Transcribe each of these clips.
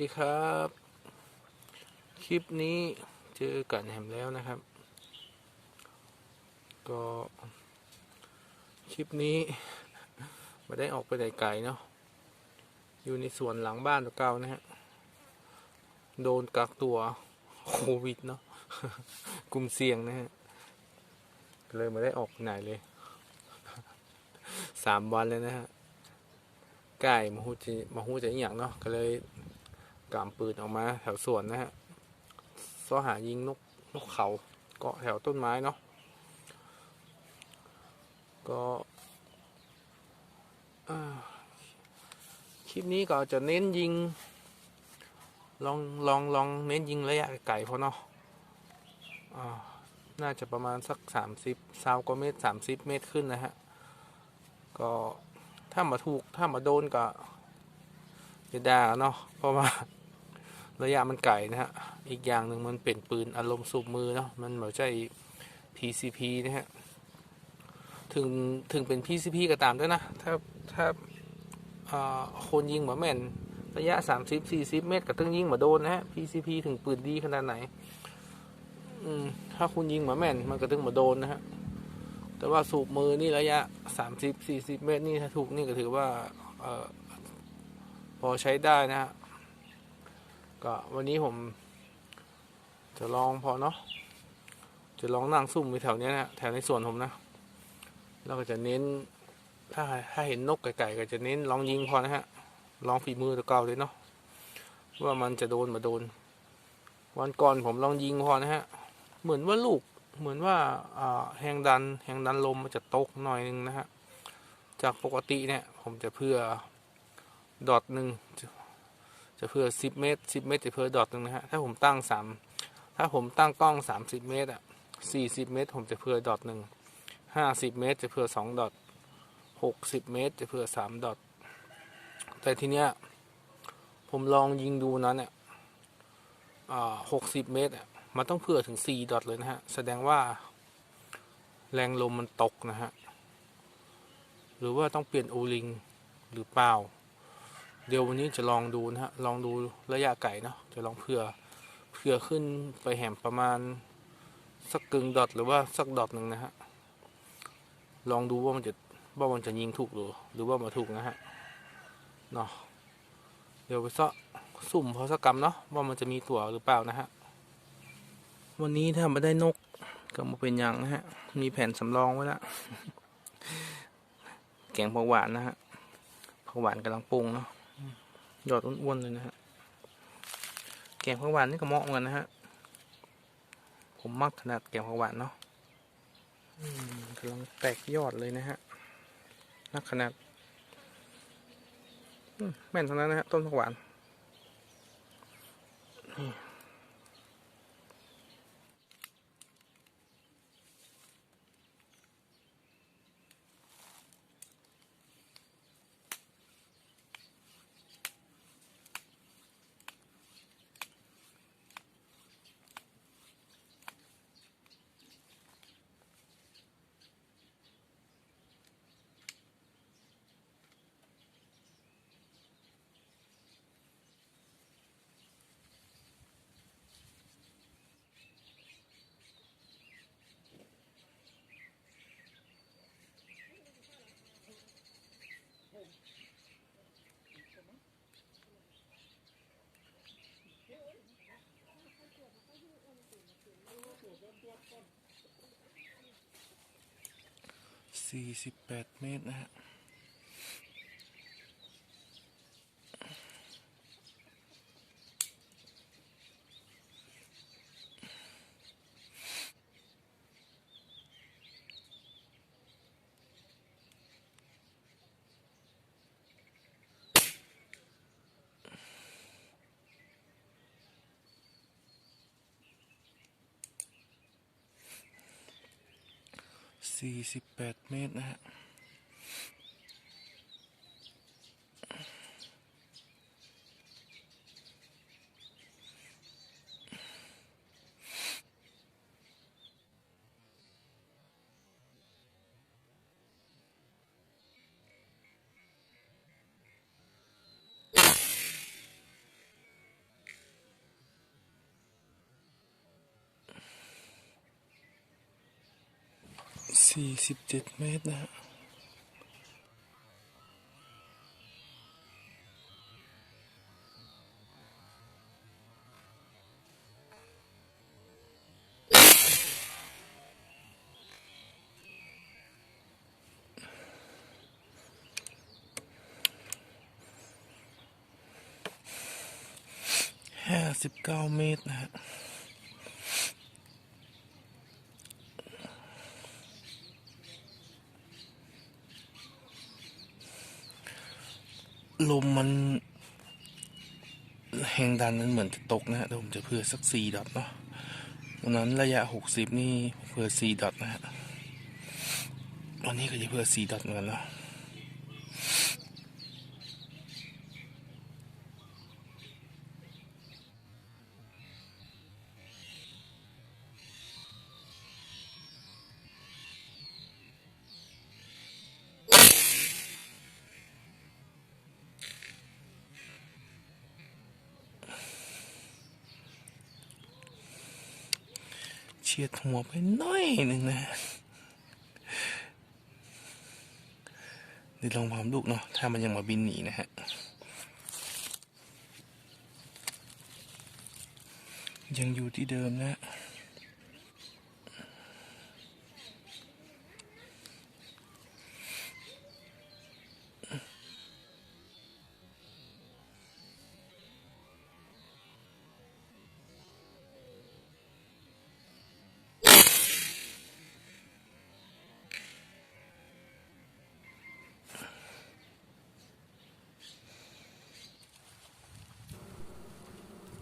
วัสดีครับ คลิปนี้เจอกันแหมแล้วนะครับ ก็คลิปนี้ไม่ได้ออกไปไหนไกลเนาะอยู่ในสวนหลังบ้านตัวเก่านะฮะ โดนกักตัวโควิดเนาะกลุ่มเสี่ยงนะฮะ เลยไม่ได้ออกไหนเลยสามวันเลยนะฮะไก่มาหูจะมาหูจะอย่างเนาะก็เลย กำปืนออกมาแถวสวนนะฮะซ้อหายิงนกนกเขาเกาะแถวต้นไม้เนาะก็คลิปนี้ก็จะเน้นยิง ลองลองลองเน้นยิงระยะไกลพอเนาะน่าจะประมาณสักสามสิบซาวกว่าเมตรสามสิบเมตรขึ้นนะฮะ ก็ถ้ามาถูกถ้ามาโดนก็จะด่าเนาะเพราะว่า ระยะมันไกลนะฮะ อีกอย่างหนึ่งมันเป็นปืนอารมณ์สูบมือเนาะ มันเหมือนใช่ PCP นะฮะ ถึงถึงเป็น PCP ก็ตามด้วยนะ ถ้าถ้าคนยิงหมาแม่น ระยะ 30-40 เมตรก็ต้องยิงหมาโดนนะฮะ PCP ถึงปืนดีขนาดไหน ถ้าคุณยิงหมาแม่น มันก็ต้องมาโดนนะฮะ แต่ว่าสูบมือนี่ระยะสามสิบสี่สิบเมตรนี่ถ้าถูกนี่ก็ถือว่าออพอใช้ได้นะฮะ ก็วันนี้ผมจะลองพอเนาะจะลองนั่งซุ่มไปแถวนี้นะแถวในสวนผมนะแล้วก็จะเน้นถ้าถ้าเห็นนกไก่ๆก็จะเน้นลองยิงพอนะฮะลองฝีมือตัวเกาเลยเนาะว่ามันจะโดนมาโดน วันก่อนผมลองยิงพอนะฮะเหมือนว่าลูกเหมือนว่าอ่าแรงดันแรงดันลมมันจะตกหน่อยนึงนะฮะจากปกติเนี่ยผมจะเพื่อดอทหนึ่ง จะเพื่อสิบเมตรสิบเมตร จะเพื่อดอทหนึ่งนะฮะ ถ้าผมตั้งสามถ้าผมตั้งกล้องสามสิบเมตรอะสี่สิบเมตร ผมจะเพื่อดอทหนึ่งห้าสิบเมตร จะเพื่อสองดอทหกสิบเมตร จะเพื่อสามดอท แต่ทีเนี้ยผมลองยิงดูนั้นเนี่ยหกสิบเมตรอะมันต้องเผื่อถึง4ดอทเลยนะฮะ แสดงว่า แรงลมมันตกนะฮะ หรือว่าต้องเปลี่ยนโอลิง หรือเปล่า เดี๋ยววันนี้จะลองดูนะฮะ ลองดูระยะไก่เนาะ จะลองเผื่อเผื่อขึ้นไปแหมประมาณสักกึ่งดอทหรือว่าสักดอทหนึ่งนะฮะ ลองดูว่ามันจะว่ามันจะยิงถูกหรือหรือว่ามาถูกนะฮะ เนาะ เดี๋ยวไปซะสุ่มพอสักกรรมเนาะว่ามันจะมีตัวหรือเปล่านะฮะ วันนี้ถ้าไม่ได้นกก็มาเป็นอย่างนะฮะ มีแผ่นสำรองไว้ล้วแกงผักหวานนะฮะผักหวานกำลังปรุงเนาะ ยอดอ้วนๆเลยนะฮะแกงผักหวานนี่ก็เหมาะเหมือนกันนะฮะผมมักขนาดแกงผักหวานเนาะกำลังแตกยอดเลยนะฮะนักขนาดแม่นเท่านั้นนะฮะต้นผักหวานนี่ สี่สิบแปดเมตรนะฮะ สี่สิบแปดเมตรนะฮะ สี่สิบเจ็ดเมตรนะฮะห้าสิบเก้าเมตรนะฮะ ลมมันแรงดันนั้นเหมือนจะตกนะฮะเดี๋ยวผมจะเผื่อสักสี่ดอทเนาะวันนั้นระยะหกสิบนี่เผื่อสี่ดอทนะฮะวันนี้ก็จะเผื่อสี่ดอทเหมือนกันเนาะ เฉียดหัวไปน้อยหนึ่งนะเดี๋ยวลองความลูกเนาะถ้ามันยังมาบินหนีนะฮะยังอยู่ที่เดิมนะ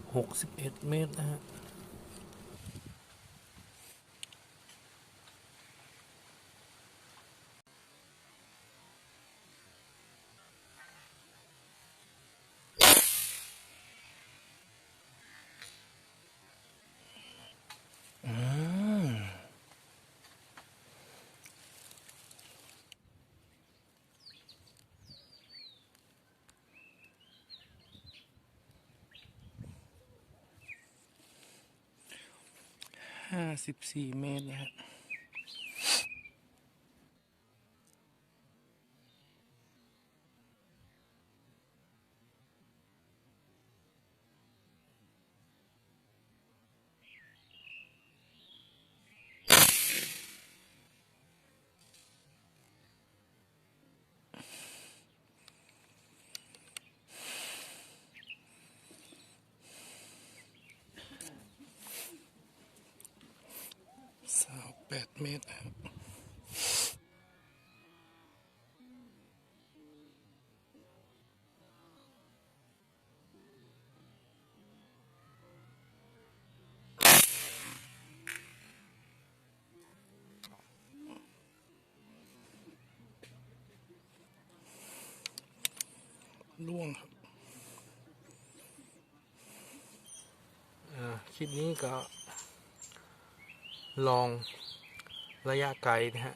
ฮะหกสิบเอ็ดเมตรนะฮะ ห้าสิบสี่เมตรนะครับ แปดเมตรนะครับล่วงครับอ่าคลิปนี้ก็ลอง ระยะไกลนะฮะ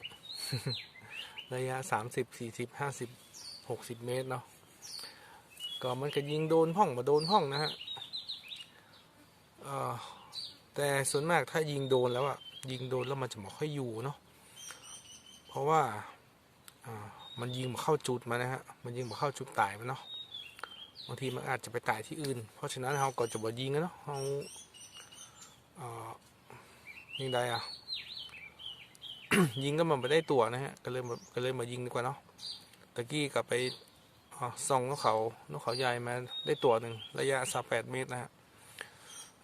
ระยะสามสิบสี่สิบห้าสิบหกสิบเมตรเนาะ ก็มันก็ยิงโดนห้องมาโดนห้องนะฮะแต่ส่วนมากถ้ายิงโดนแล้วอะยิงโดนแล้วมันจะไม่ค่อยอยู่เนาะ เพราะว่ามันยิงมาเข้าจุดมานะฮะ มันยิงมาเข้าจุดตายมันเนาะ บางทีมันอาจจะไปตายที่อื่น เพราะฉะนั้นเราก็จะบ่ยิงกันเนาะเรายิงได้อะ ยิงก็มันไม่ได้ตัวนะฮะ ก็เลยก็เลยมายิงดีกว่าเนาะตะกี้กลับไปส่องนกเขานกเขาใหญ่มาได้ตัวหนึ่งระยะสาแปดเมตรนะฮะ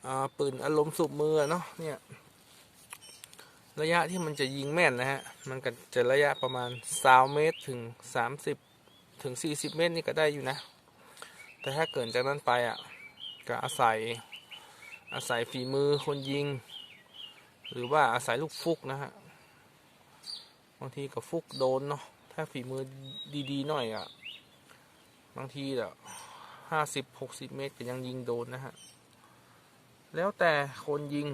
อ่าปืนอารมณ์สูบมือเนาะเนี่ย ระยะที่มันจะยิงแม่นนะฮะ มันก็จะระยะประมาณสาเมตรถึงสามสิบถึงสี่สิบเมตรนี่ก็ได้อยู่นะ แต่ถ้าเกินจากนั้นไปอะก็อาศัยอาศัยฝีมือคนยิง หรือว่าอาศัยลูกฟุกนะฮะ บางทีก็ฟุกโดนเนาะถ้าฝีมือดีๆหน่อยอะ่ะ บางทีแบบห้าสิบหกสิบเมตรก็ยังยิงโดนนะฮะ แล้วแต่คนยิง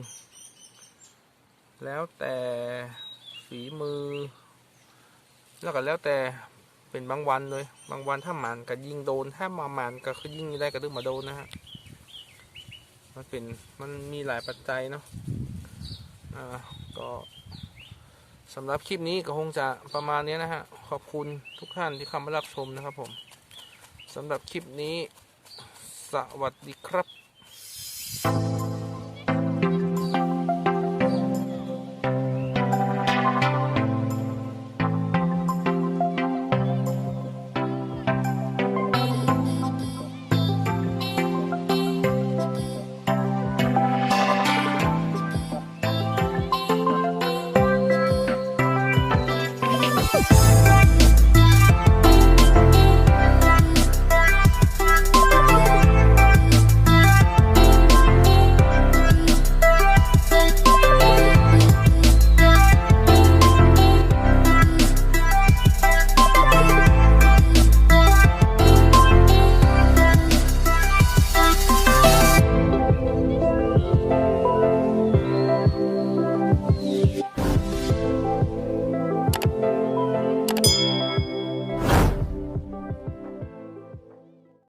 แล้วแต่ฝีมือ แล้วก็แล้วแต่เป็นบางวันเลย บางวันถ้าหมันก็ยิงโดน ถ้ามาหมันก็คือยิงไม่ได้ก็ดึงมาโดนนะฮะ มันเป็นมันมีหลายปัจจัยเนาะ อ่า ก็ สำหรับคลิปนี้ก็คงจะประมาณนี้นะฮะ ขอบคุณทุกท่านที่เข้ามารับชมนะครับผมสำหรับคลิปนี้ สวัสดีครับ